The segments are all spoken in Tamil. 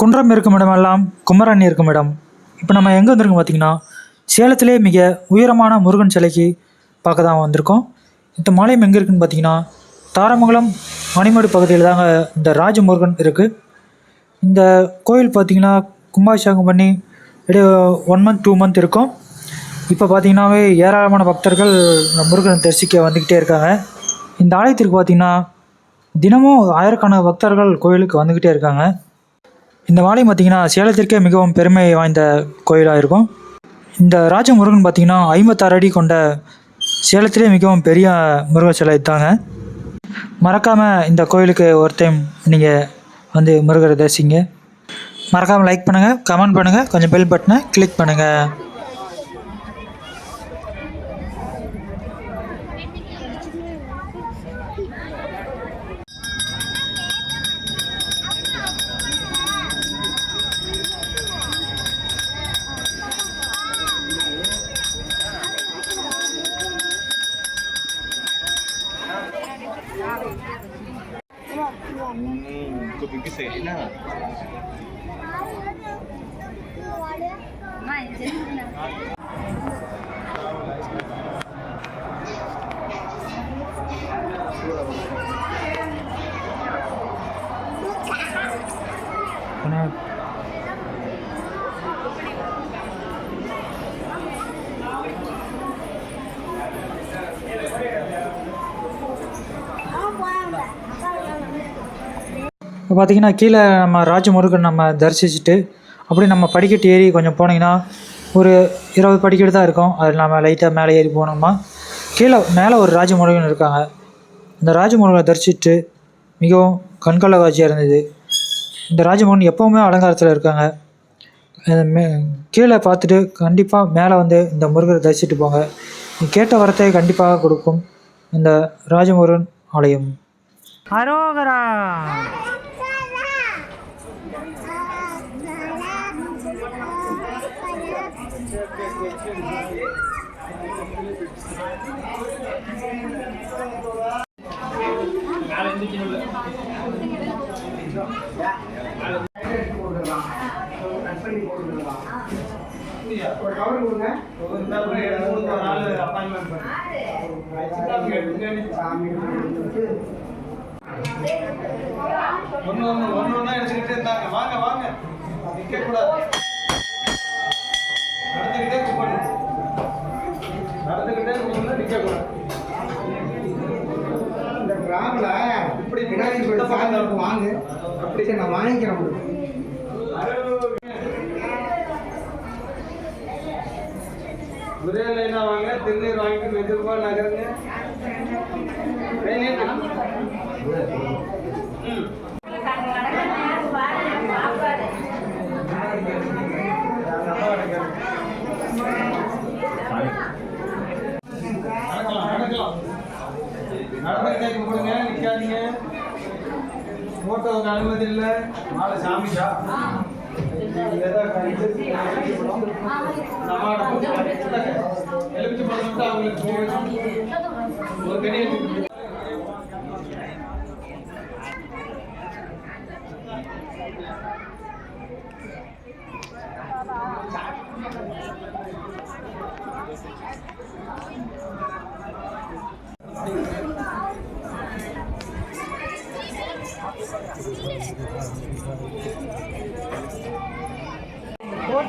குன்றம் இருக்கும் இடமெல்லாம் குமரன் இருக்கும் இடம். இப்போ நம்ம எங்கே வந்திருக்கோம் பார்த்தீங்கன்னா சேலத்திலே மிக உயரமான முருகன் சிலைக்கு பார்க்க தான் வந்திருக்கோம். இந்த மாலயம் எங்கே இருக்குன்னு பார்த்தீங்கன்னா தாரமங்கலம் மணிமேடு பகுதியில் தாங்க இந்த ராஜமுருகன் இருக்குது இந்த கோயில் பார்த்தீங்கன்னா கும்பாபிஷேகம் பண்ணி இடையே ஒன் மந்த் டூ மந்த் இருக்கும். இப்போ பார்த்தீங்கன்னாவே ஏராளமான பக்தர்கள் இந்த முருகனை தரிசிக்க வந்துக்கிட்டே இருக்காங்க. இந்த ஆலயத்திற்கு பார்த்தீங்கன்னா தினமும் ஆயிரக்கணக்கான பக்தர்கள் கோயிலுக்கு வந்துக்கிட்டே இருக்காங்க. இந்த ஆலயம் பார்த்திங்கன்னா சேலத்திற்கே மிகவும் பெருமை வாய்ந்த கோயிலாக இருக்கும். இந்த ராஜமுருகன் பார்த்தீங்கன்னா ஐம்பத்தாறு அடி கொண்ட சேலத்திலே மிகவும் பெரிய முருக சிலை தாங்க மறக்காமல் இந்த கோயிலுக்கு ஒரு டைம் நீங்கள் வந்து முருகரை தரிசிங்க. மறக்காமல் லைக் பண்ணுங்கள் கமெண்ட் பண்ணுங்கள் கொஞ்சம் பெல் பட்டனை கிளிக் பண்ணுங்கள் ட்ரெஸ்ஸு என்ன Thank não இப்போ பார்த்தீங்கன்னா கீழே நம்ம ராஜமுருகன் நம்ம தரிசிச்சுட்டு அப்படியே நம்ம படிக்கட்டு ஏறி கொஞ்சம் போனீங்கன்னா ஒரு இருபது படிக்கட்டு தான் இருக்கும். அதில் நம்ம லைட்டாக மேலே ஏறி போனோம்னா கீழே மேலே ஒரு ராஜமுருகன் இருக்காங்க. இந்த ராஜமுருகனை தரிசிட்டு மிகவும் கண்கொள்ள காட்சியாக இருந்தது. இந்த ராஜமுருகன் எப்போவுமே அலங்காரத்தில் இருக்காங்க. மே கீழே பார்த்துட்டு கண்டிப்பாக மேலே வந்து இந்த முருகரை தரிசிட்டு போங்க. நீ கேட்ட வரத்தை கண்டிப்பாக கொடுக்கும். இந்த ராஜமுருகன் ஆலயம். அரோகரா ஒன்று ஒன்று ஒன்று ஒன்றா எடுத்துக்கிட்டே இருந்தாங்க வாங்க வாங்க நிற்கக்கூடாது நடந்துக்கிட்டே கும்பிடு நடந்துக்கிட்டே கும்பிடு நிற்கக்கூடாது இந்த கிராமில் இப்படி விநாயகர் கோயில் சாயந்தரம் வாங்க. அப்படி நான் வாங்கிக்கிறேன் உங்களுக்கு. ஒரே லைனா வாங்க. திருநீர் வாங்கிட்டு மெதுவா நகருங்க. ம். ஃபோட்டோவுக்கு அனுமதி இல்லை. மாலை சாமிக்கா எலுமிச்சு பழம் அவங்களுக்கு ஒரு கனி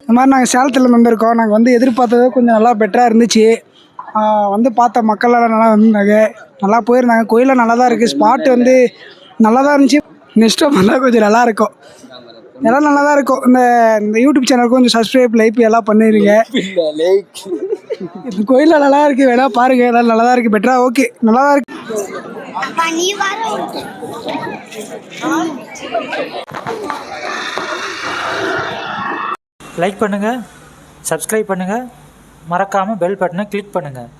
இந்த மாதிரி நாங்கள் சேலத்தில் மெம்பர் இருக்கோம். நாங்கள் வந்து எதிர்பார்த்ததை கொஞ்சம் நல்லா பெட்டராக இருந்துச்சு. வந்து பார்த்த மக்களெல்லாம் நல்லா வந்திருந்தாங்க நல்லா போயிருந்தாங்க. கோயிலில் நல்லா தான் இருக்குது ஸ்பாட் வந்து நல்லா தான் இருந்துச்சு நெக்ஸ்ட் நல்லா கொஞ்சம் நல்லாயிருக்கும் எல்லாம் நல்லா தான் இருக்கும். இந்த இந்த யூடியூப் சேனலுக்கு கொஞ்சம் சப்ஸ்கிரைப் லைக் எல்லாம் பண்ணிடுங்க இந்த கோயிலில் நல்லா இருக்குது வேணா பாருங்கள் எல்லாம் நல்லா தான் இருக்குது பெட்டராக ஓகே நல்லா தான் வர லைக் பண்ணுங்கள் சப்ஸ்கிரைப் பண்ணுங்கள் மறக்காமல் பெல் பட்டனை கிளிக் பண்ணுங்கள்